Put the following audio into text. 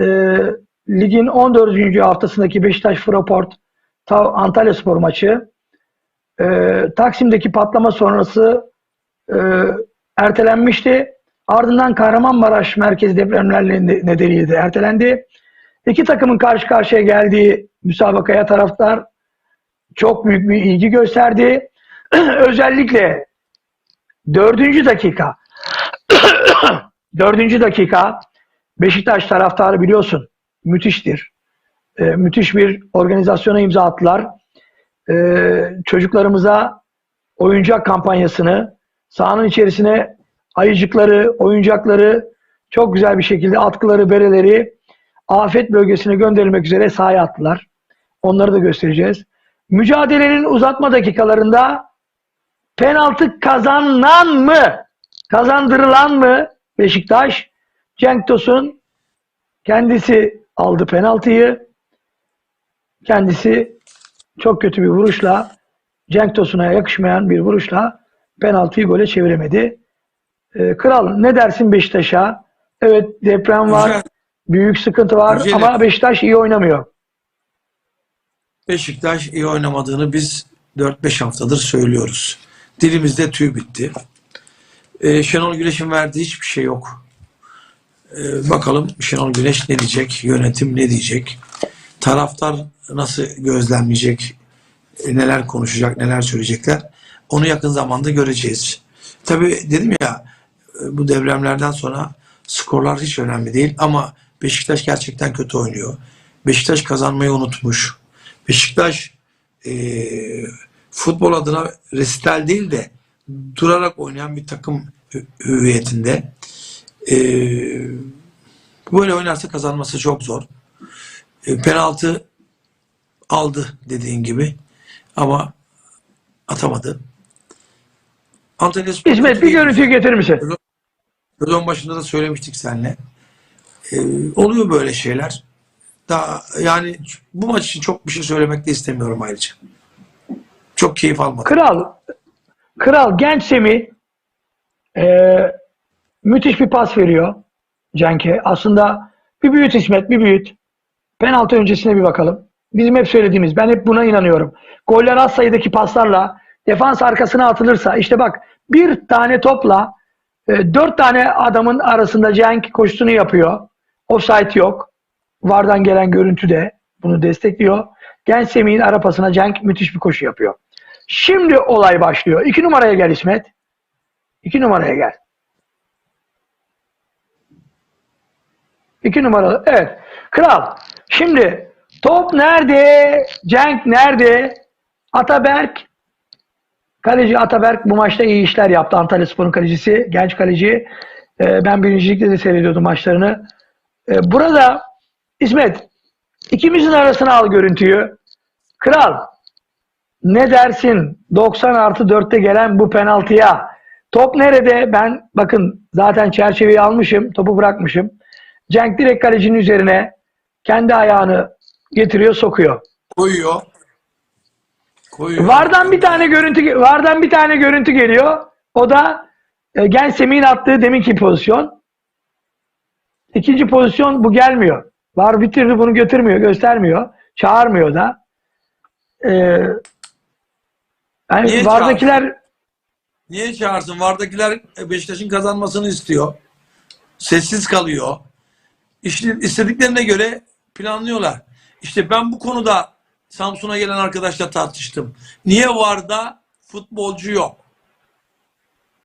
e, ligin 14. haftasındaki Beşiktaş Fraport Antalya Spor maçı e, Taksim'deki patlama sonrası e, ertelenmişti. Ardından Kahramanmaraş merkez depremlerle ne- nedeniyle de ertelendi. İki takımın karşı karşıya geldiği müsabakaya taraftar çok büyük bir ilgi gösterdi. Özellikle dördüncü dakika dördüncü dakika Beşiktaş taraftarı biliyorsun müthiştir. Ee, müthiş bir organizasyona imza attılar. Ee, çocuklarımıza oyuncak kampanyasını sahanın içerisine ayıcıkları, oyuncakları çok güzel bir şekilde atkıları, bereleri afet bölgesine gönderilmek üzere sahaya attılar. Onları da göstereceğiz. Mücadelenin uzatma dakikalarında penaltı kazanan mı? Kazandırılan mı? Beşiktaş. Cenk Tosun kendisi aldı penaltıyı. Kendisi çok kötü bir vuruşla Cenk Tosun'a yakışmayan bir vuruşla penaltıyı gole çeviremedi. Ee, Kral ne dersin Beşiktaş'a? Evet deprem var. Büyük sıkıntı var Güzel. ama Beşiktaş iyi oynamıyor. Beşiktaş iyi oynamadığını biz 4-5 haftadır söylüyoruz. Dilimizde tüy bitti. Ee, Şenol Güneş'in verdiği hiçbir şey yok. Ee, bakalım Şenol Güneş ne diyecek, yönetim ne diyecek, taraftar nasıl gözlemleyecek, e, neler konuşacak, neler söyleyecekler. Onu yakın zamanda göreceğiz. Tabii dedim ya e, bu depremlerden sonra skorlar hiç önemli değil ama Beşiktaş gerçekten kötü oynuyor. Beşiktaş kazanmayı unutmuş. Beşiktaş e, futbol adına resital değil de durarak oynayan bir takım hü- hüviyetinde. E, böyle oynarsa kazanması çok zor. E, penaltı aldı dediğin gibi ama atamadı. Antalya Spor İsmet bir değil. görüntüyü getirir misin? Sezon başında da söylemiştik seninle. Ee, oluyor böyle şeyler. Daha yani bu maç için çok bir şey söylemek de istemiyorum ayrıca. Çok keyif almadım. Kral, Kral genç Semih e, müthiş bir pas veriyor Cenk'e. Aslında bir büyüt İsmet, bir büyüt. Penaltı öncesine bir bakalım. Bizim hep söylediğimiz, ben hep buna inanıyorum. Goller az sayıdaki paslarla defans arkasına atılırsa, işte bak bir tane topla e, dört tane adamın arasında Cenk koşusunu yapıyor. Offside yok. Vardan gelen görüntü de bunu destekliyor. Genç Semih'in ara pasına Cenk müthiş bir koşu yapıyor. Şimdi olay başlıyor. İki numaraya gel İsmet. İki numaraya gel. İki numaralı. Evet. Kral. Şimdi top nerede? Cenk nerede? Ataberk. Kaleci Ataberk bu maçta iyi işler yaptı. Antalya Spor'un kalecisi. Genç kaleci. Ee, ben birincilikte de seyrediyordum maçlarını. Ee, burada İsmet ikimizin arasına al görüntüyü. Kral ne dersin 90 artı 4'te gelen bu penaltıya? Top nerede? Ben bakın zaten çerçeveyi almışım. Topu bırakmışım. Cenk direkt kalecinin üzerine kendi ayağını getiriyor sokuyor. Koyuyor. Koyuyor. Vardan bir tane görüntü Vardan bir tane görüntü geliyor. O da e, Genç Semih'in attığı deminki pozisyon. İkinci pozisyon bu gelmiyor. Var bitirdi bunu götürmüyor, göstermiyor. Çağırmıyor da. Ee, yani Niye vardakiler Niye çağırsın? Vardakiler Beşiktaş'ın kazanmasını istiyor. Sessiz kalıyor. İşte istediklerine göre planlıyorlar. İşte ben bu konuda Samsun'a gelen arkadaşla tartıştım. Niye Varda futbolcu yok?